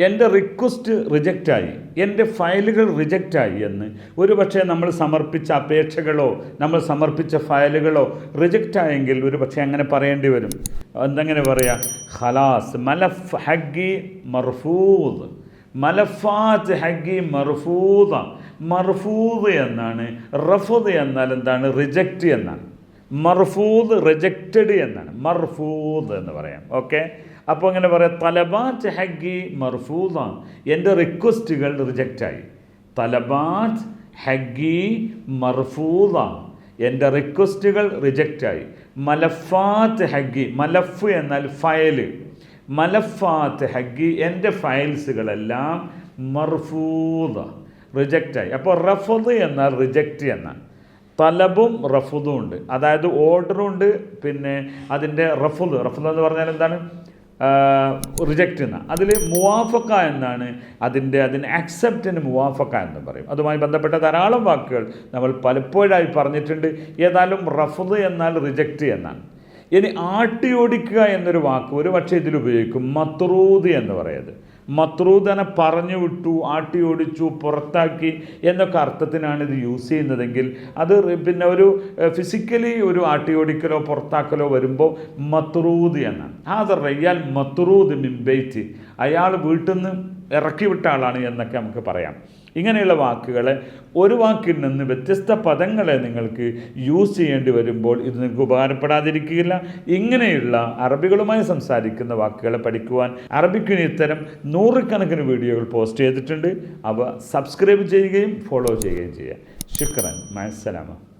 എന്റെ റിക്വസ്റ്റ് റിജക്റ്റായി എന്റെ ഫയലുകൾ റിജക്റ്റായി എന്ന്. ഒരുപക്ഷെ നമ്മൾ സമർപ്പിച്ച അപേക്ഷകളോ നമ്മൾ സമർപ്പിച്ച ഫയലുകളോ റിജക്റ്റായെങ്കിൽ ഒരു പക്ഷേ അങ്ങനെ പറയേണ്ടി വരും. എന്തെങ്ങനെ പറയാം? ഹലാസ് മലഫ് ഹഗ്ഗി മർഫൂദ്. മലഫാത്ത് ഹഗ്ഗി മർഫൂദ. മർഫൂദ് എന്നാണ്. റഫുദ് എന്നാൽ എന്താണ്? റിജക്റ്റ് എന്നാണ്. മർഫൂദ് റിജക്റ്റഡ് എന്നാണ്. മർഫൂദ് എന്ന് പറയാം. ഓക്കെ? അപ്പോൾ അങ്ങനെ പറയാം തലബാറ്റ് ഹഗ്ഗി മർഫൂദ. എന്റെ റിക്വസ്റ്റുകൾ റിജക്റ്റായി. തലബാറ്റ് ഹഗ്ഗി മർഫൂദ. എന്റെ റിക്വസ്റ്റുകൾ റിജക്റ്റായി. മലഫാത്ത് ഹഗ്ഗി മലഫ് എന്നാൽ ഫയൽ. മലഫാത്ത് ഹഗ്ഗി എന്റെ ഫയൽസുകളെല്ലാം മർഫൂദ. റിജക്റ്റായി. അപ്പോൾ റഫദ് എന്നാൽ റിജക്റ്റ് എന്നാണ് തലബും റഫുദും ഉണ്ട്. അതായത് ഓർഡറും ഉണ്ട് പിന്നെ അതിന്റെ റഫുദ്. റഫുദ് എന്ന് പറഞ്ഞാൽ എന്താണ്? റിജക്റ്റ് എന്ന അതിൽ മുവാഫക്ക എന്നാണ് അതിന്റെ അതിന് അക്സെപ്റ്റിന് മുവാഫക്ക എന്ന് പറയും. അതുമായി ബന്ധപ്പെട്ട ധാരാളം വാക്കുകൾ നമ്മൾ പലപ്പോഴായി പറഞ്ഞിട്ടുണ്ട്. ഏതായാലും റഫദ് എന്നാൽ റിജക്റ്റ് എന്നാണ്. ഇനി ആട്ടിയോടിക്കുക എന്നൊരു വാക്ക് ഒരു പക്ഷേ ഇതിൽ ഉപയോഗിക്കും. മത്രൂദ് എന്ന് പറയുന്നത് മത്രൂദനെ പറഞ്ഞു വിട്ടു ആട്ടി ഓടിച്ചു പുറത്താക്കി എന്നൊക്കെ അർത്ഥത്തിനാണ് ഇത് യൂസ് ചെയ്യുന്നതെങ്കിൽ അത് പിന്നെ ഒരു ഫിസിക്കലി ഒരു ആട്ടി ഓടിക്കലോ പുറത്താക്കലോ വരുമ്പോൾ മത്രൂദ് എന്നാണ്. ആ റയ്യാൽ മത്രൂദ് മിംബൈറ്റ് അയാൾ വീട്ടിൽ നിന്ന് ഇറക്കി വിട്ട ആളാണ് എന്നൊക്കെ നമുക്ക് പറയാം. ഇങ്ങനെയുള്ള വാക്കുകളെ ഒരു വാക്കിൽ നിന്ന് വ്യത്യസ്ത പദങ്ങളെ നിങ്ങൾക്ക് യൂസ് ചെയ്യേണ്ടി വരുമ്പോൾ ഇത് നിങ്ങൾക്ക് ഉപകാരപ്പെടാതിരിക്കുകയില്ല. ഇങ്ങനെയുള്ള അറബികളുമായി സംസാരിക്കുന്ന വാക്കുകളെ പഠിക്കുവാൻ അറബിക്കിന് ഇത്തരം നൂറുകണക്കിന് വീഡിയോകൾ പോസ്റ്റ് ചെയ്തിട്ടുണ്ട്. അവ സബ്സ്ക്രൈബ് ചെയ്യുകയും ഫോളോ ചെയ്യുകയും ചെയ്യുക ശുക്രൻ മത്സലാമ